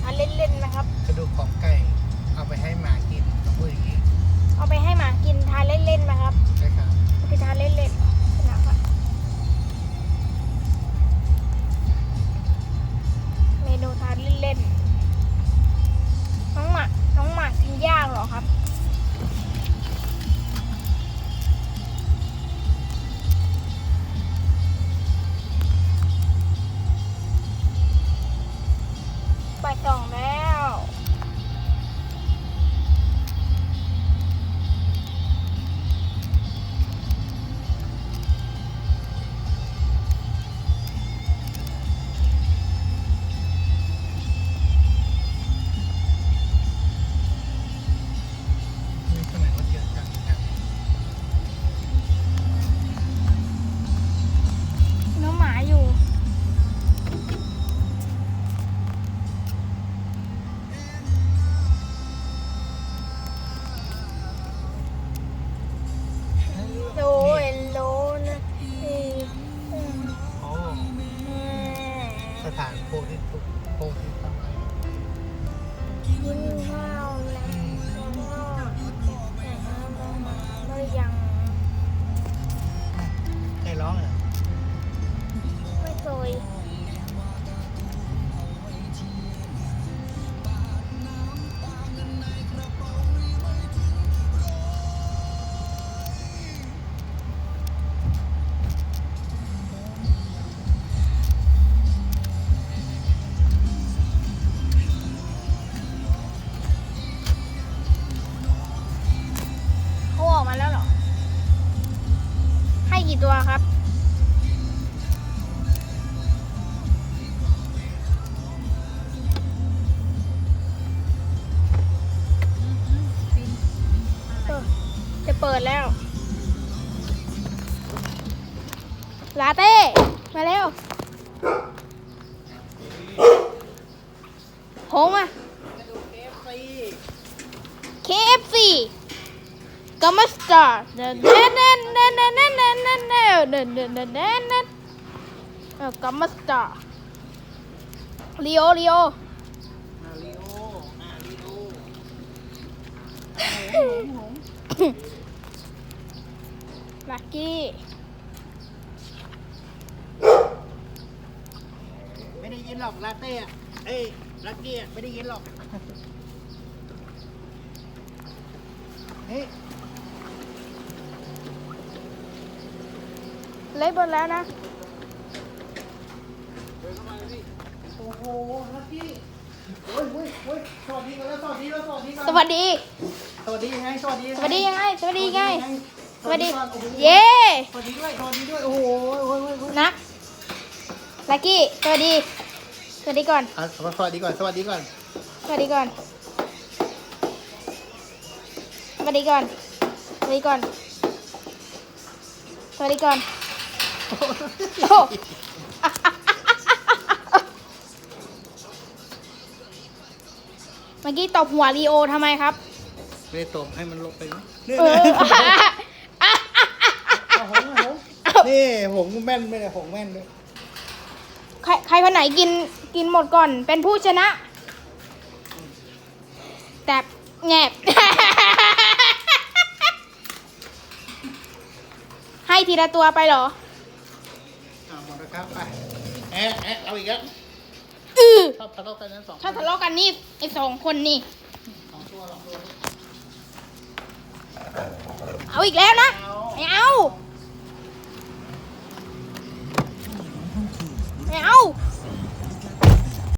ทานเล่นๆนะครับ กระดูกของไก่เอาไปให้หมากินต้องพูดอย่างนี้ เอาไปให้หมากินทานเล่นๆนะครับ ใช่ครับ กินข้าวแล้วก็ก็ยังใรร้องอะไม่เคย ตัวครับ จะเปิดแล้ว ลาเต้ มาเร็วโฮงอะ KFC กัมมัสตาร์เดนเดนเดนเดนเดนเดนเดนเดนเดนเดนเดนเดนเดนกัมมัสตาร์ลีโอลีโออาริโออาริโอหงหงลักกี้ไม่ได้ยินหรอกลาเต้อะเอ้ยลักกี้อะไม่ได้ยินหรอกเฮ้ เล่นบนแล้วนะ โอ้โหลักกี้โอ้ยโอ้ยโอ้ยสวัสดีกันแล้วสวัสดีแล้วสวัสดีกันสวัสดี สวัสดียังไงสวัสดีสวัสดียังไง สวัสดียังไง สวัสดี ก่อนโอ้โหเย้สวัสดีด้วยสวัสดีด้วยโอ้โหโอ้ยโอ้ยโอ้ยนักลักกี้ สวัสดี สวัสดีก่อน อะสวัสดีก่อนสวัสดีก่อนสวัสดีก่อน สวัสดีก่อน สวัสดีก่อน สวัสดีก่อน เมื่อกี้ตบหัวลีโอทำไมครับ ไม่ได้ตบให้มันลงไปไหมเออเอาหงเอาหงนี่หงแม่นไม่ได้หงแม่นด้วยใครใครคนไหนกินกินหมดก่อน เป็นผู้ชนะ แต่แงบ ให้ทีละตัวไปเหรอ อะแอะเอาอีกแล้วชอบทะเลาะกันนั้นสองถ้าทะเลาะกันนี่ไอสองคนนี่เอาอีกแล้วนะไม่เอาไม่เอา